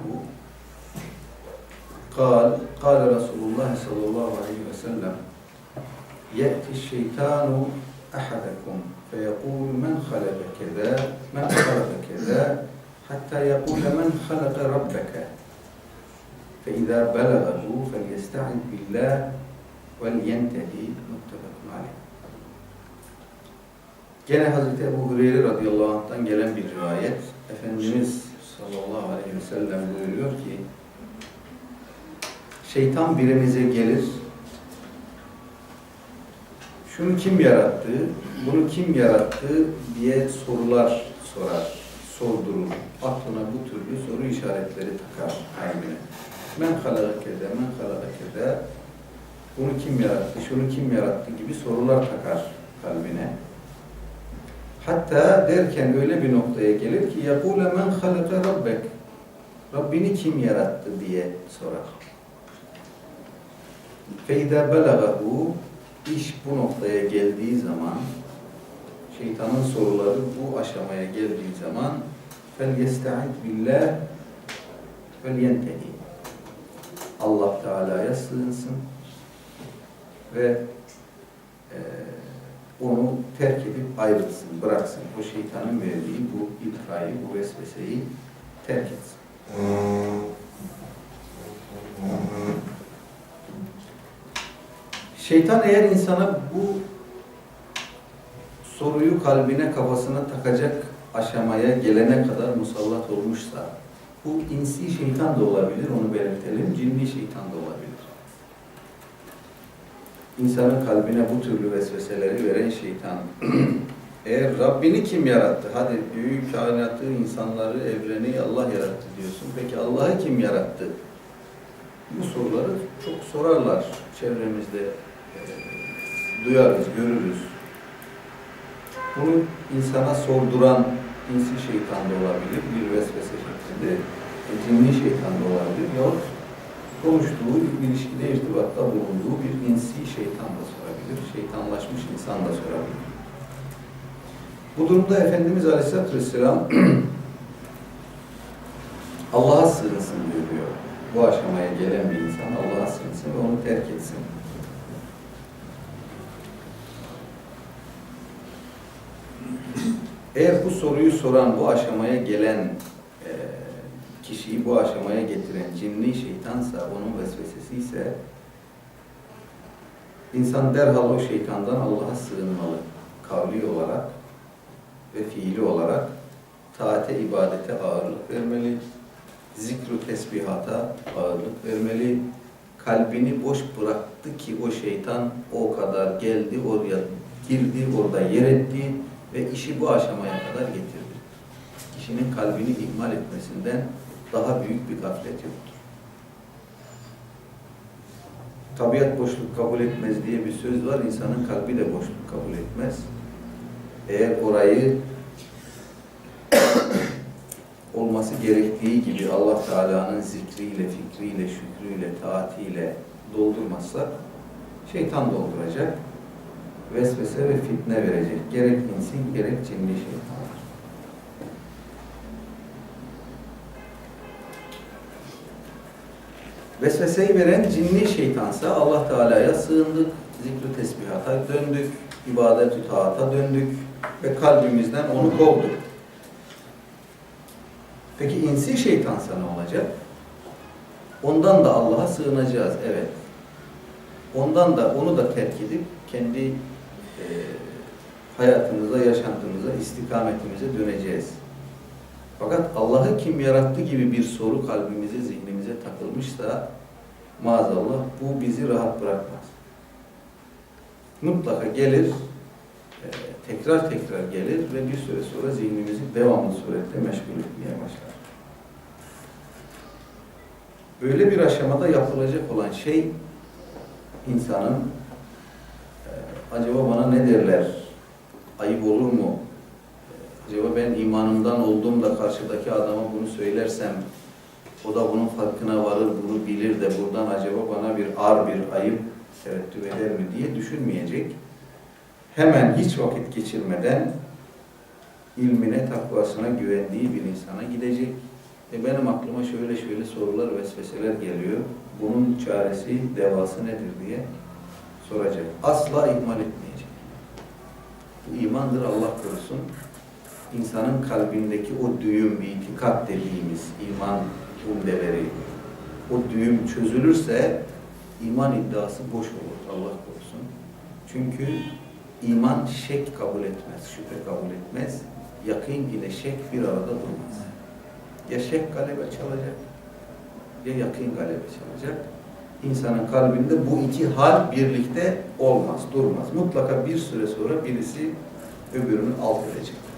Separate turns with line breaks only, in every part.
عنه قال قال رسول الله صلى الله عليه وسلم يأتي الشيطان أحدكم فيقول من خلق كذا؟ من خلق كذا؟ حتى يقول من خلق ربك؟ فإذا بلغه فليستعذ بالله ولينتهي. متفق عليه. Gene Hazreti Ebu Hureyre radıyallahu anh'tan gelen bir rivayet. Efendimiz sallallahu aleyhi ve sellem buyuruyor ki şeytan birimize gelir şunu kim yarattı, bunu kim yarattı diye sorular sorar, sordurur. Aklına bu türlü soru işaretleri takar kalbine. Men halaka kede, men halaka kede. Bunu kim yarattı, şunu kim yarattı gibi sorular takar kalbine. Hatta derken öyle bir noktaya gelir ki yakule men halaka rabbek. Rabbini kim yarattı diye sorar. Feyda belagahu iş bu noktaya geldiği zaman şeytanın soruları bu aşamaya geldiği zaman billah vel yentehi Allah Teala'ya sığınsın ve e, onu terk edip ayrılsın, bıraksın. O şeytanın verdiği bu ilkayı, bu vesveseyi terk etsin. Şeytan eğer insana bu soruyu kalbine, kafasına takacak aşamaya gelene kadar musallat olmuşsa, bu insi şeytan da olabilir, onu belirtelim, cinni şeytan da olabilir. İnsanın kalbine bu türlü vesveseleri veren şeytan. Eğer Rabbini kim yarattı? Hadi büyük kainatı, insanları, evreni Allah yarattı diyorsun. Peki Allah'ı kim yarattı? Bu soruları çok sorarlar çevremizde. e, duyarız, görürüz. Bunu insana sorduran insi şeytan da olabilir, bir vesvese şeklinde. E, cinni şeytan da olabilir. Yahut konuştuğu, ilişkide, irtibatta bulunduğu bir insi şeytan da sorabilir. Şeytanlaşmış insan da sorabilir. Bu durumda Efendimiz Aleyhisselatü Vesselam Allah'a sığınsın diyor. Bu aşamaya gelen bir insan Allah'a sığınsın ve onu terk etsin. Eğer bu soruyu soran, bu aşamaya gelen kişiyi bu aşamaya getiren cinli şeytansa, onun vesvesesi ise insan derhal o şeytandan Allah'a sığınmalı. Kavli olarak ve fiili olarak taate, ibadete ağırlık vermeli, zikru tesbihata ağırlık vermeli, kalbini boş bıraktı ki o şeytan o kadar geldi, oraya girdi, orada yer etti ve işi bu aşamaya kadar getirdi. Kişinin kalbini ihmal etmesinden daha büyük bir gaflet yoktur. Tabiat boşluk kabul etmez diye bir söz var. İnsanın kalbi de boşluk kabul etmez. Eğer orayı olması gerektiği gibi Allah Teala'nın zikriyle, fikriyle, şükrüyle, taatiyle doldurmazsak şeytan dolduracak. Vesvese ve fitne verecek. Gerek insin, gerek cinli şeytanlar. Vesveseyi veren cinli şeytansa Allah Teala'ya sığındık, zikri tesbihata döndük, ibadet-ü taata döndük ve kalbimizden onu kovduk. Peki insi şeytansa ne olacak? Ondan da Allah'a sığınacağız, evet. Ondan da, onu da terk edip kendi e, hayatımıza, yaşantımıza, istikametimize döneceğiz. Fakat Allah'ı kim yarattı gibi bir soru kalbimize, zihnimize takılmışsa maazallah bu bizi rahat bırakmaz. Mutlaka gelir, e, tekrar tekrar gelir ve bir süre sonra zihnimizi devamlı surette meşgul etmeye başlar. Böyle bir aşamada yapılacak olan şey insanın e, acaba bana ne derler, ayıp olur mu, acaba ben imanımdan olduğumda karşıdaki adama bunu söylersem o da bunun farkına varır, bunu bilir de buradan acaba bana bir ar bir ayıp tereddüt eder mi diye düşünmeyecek. Hemen hiç vakit geçirmeden ilmine, takvasına güvendiği bir insana gidecek E benim aklıma şöyle şöyle sorular, vesveseler geliyor. Bunun çaresi, devası nedir diye soracak. Asla ihmal etmeyecek. Bu imandır Allah korusun. İnsanın kalbindeki o düğüm, itikat dediğimiz iman umdeleri, o düğüm çözülürse iman iddiası boş olur Allah korusun. Çünkü iman şek kabul etmez, şüphe kabul etmez. Yakın ile şek bir arada durmaz. Ya şek galebe çalacak, ya yakın galebe çalacak. İnsanın kalbinde bu iki hal birlikte olmaz, durmaz. Mutlaka bir süre sonra birisi öbürünü alt edecek.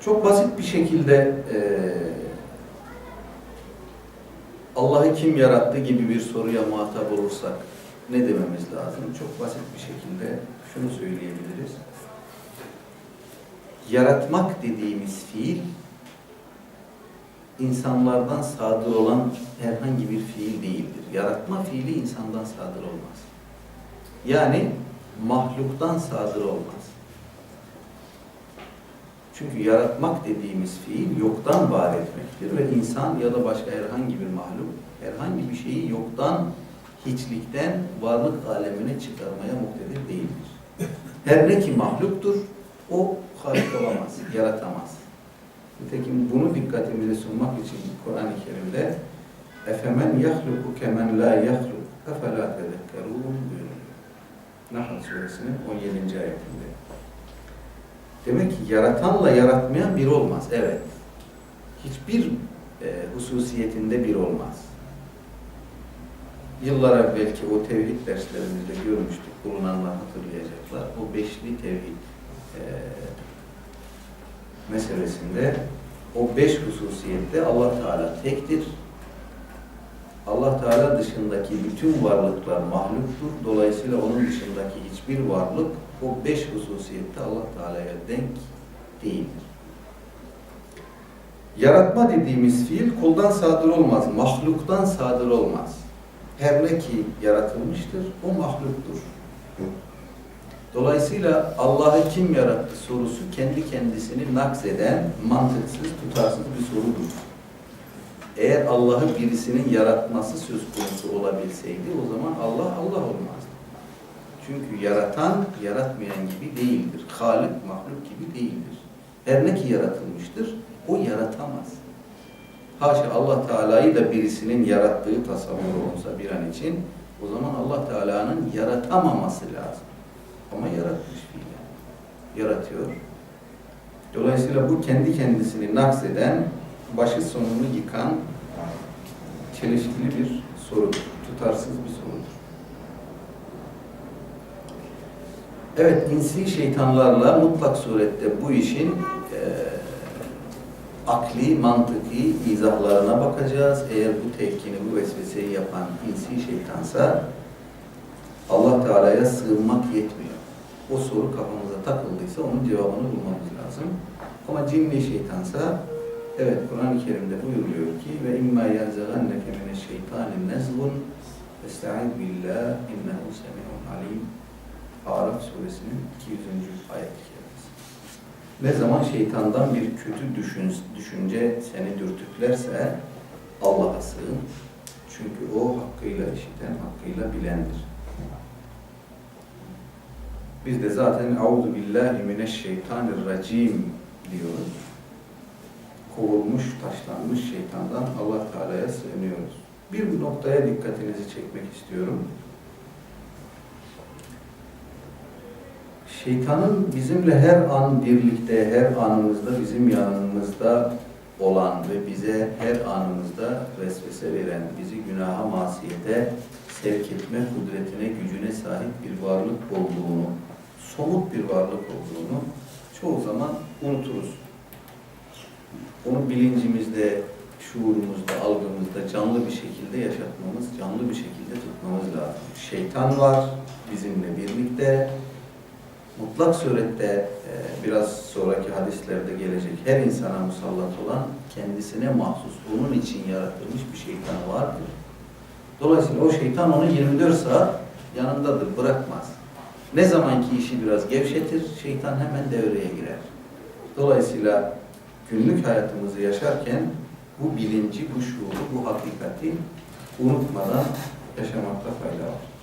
Çok basit bir şekilde eee Allah'ı kim yarattı gibi bir soruya muhatap olursak ne dememiz lazım? Çok basit bir şekilde şunu söyleyebiliriz. Yaratmak dediğimiz fiil insanlardan sadır olan herhangi bir fiil değildir. Yaratma fiili insandan sadır olmaz. Yani mahluktan sadır olmaz. Çünkü yaratmak dediğimiz fiil yoktan var etmektir ve insan ya da başka herhangi bir mahluk herhangi bir şeyi yoktan, hiçlikten varlık alemine çıkarmaya muktedir değildir. Her ne ki mahluktur, o halik olamaz, yaratamaz. Nitekim bunu dikkatimize sunmak için Kur'an-ı Kerim'de Efemen yahluku kemen la yahluk efela tezekkerun buyuruyor. Nahl suresinin 17. ayetinde. Demek ki yaratanla yaratmayan bir olmaz. Evet. Hiçbir e, hususiyetinde bir olmaz. Yıllar evvelki o tevhid derslerimizde görmüştük. Bulunanlar hatırlayacaklar. O beşli tevhid e, meselesinde o beş hususiyette Allah Teala tektir. Allah Teala dışındaki bütün varlıklar mahluktur. Dolayısıyla onun dışındaki hiçbir varlık o beş hususiyette Allah Teala'ya denk değildir. Yaratma dediğimiz fiil kuldan sadır olmaz, mahluktan sadır olmaz. Her ne ki yaratılmıştır, o mahluktur. Dolayısıyla Allah'ı kim yarattı sorusu kendi kendisini nakseden, mantıksız, tutarsız bir sorudur. Eğer Allah'ı birisinin yaratması söz konusu olabilseydi o zaman Allah Allah olmazdı. Çünkü yaratan, yaratmayan gibi değildir. Halik, mahluk gibi değildir. Her ne ki yaratılmıştır, o yaratamaz. Haşa Allah Teala'yı da birisinin yarattığı tasavvur olsa bir an için, o zaman Allah Teala'nın yaratamaması lazım. Ama yaratmış fiilen. Yaratıyor. Dolayısıyla bu kendi kendisini nakseden, başı sonunu yıkan, çelişkili bir sorudur. Tutarsız bir sorudur. Evet, insi şeytanlarla mutlak surette bu işin e, akli, mantıki izahlarına bakacağız. Eğer bu tevkini, bu vesveseyi yapan insi şeytansa Allah Teala'ya sığınmak yetmiyor. O soru kafamıza takıldıysa onun cevabını bulmamız lazım. Ama cinli şeytansa evet Kur'an-ı Kerim'de buyuruyor ki ve imma yenzaganneke mineşşeytani nezgun estaiz billah innehu semi'un alim Araf suresinin 200. ayet-i kerimesi. Ne zaman şeytandan bir kötü düşün, düşünce seni dürtüklerse Allah'a sığın. Çünkü o hakkıyla işiten, hakkıyla bilendir. Biz de zaten Euzu billahi mineşşeytanirracim diyoruz. Kovulmuş, taşlanmış şeytandan Allah Teala'ya sığınıyoruz. Bir noktaya dikkatinizi çekmek istiyorum. Şeytanın bizimle her an birlikte, her anımızda bizim yanımızda olan ve bize her anımızda vesvese veren, bizi günaha, masiyete sevk etme kudretine, gücüne sahip bir varlık olduğunu, somut bir varlık olduğunu çoğu zaman unuturuz. Onu bilincimizde, şuurumuzda, algımızda canlı bir şekilde yaşatmamız, canlı bir şekilde tutmamız lazım. Şeytan var bizimle birlikte. Mutlak surette e, biraz sonraki hadislerde gelecek her insana musallat olan kendisine mahsus, onun için yaratılmış bir şeytan vardır. Dolayısıyla o şeytan onu 24 saat yanındadır, bırakmaz. Ne zamanki işi biraz gevşetir, şeytan hemen devreye girer. Dolayısıyla günlük hayatımızı yaşarken bu bilinci, bu şuuru, bu hakikati unutmadan yaşamakta fayda var.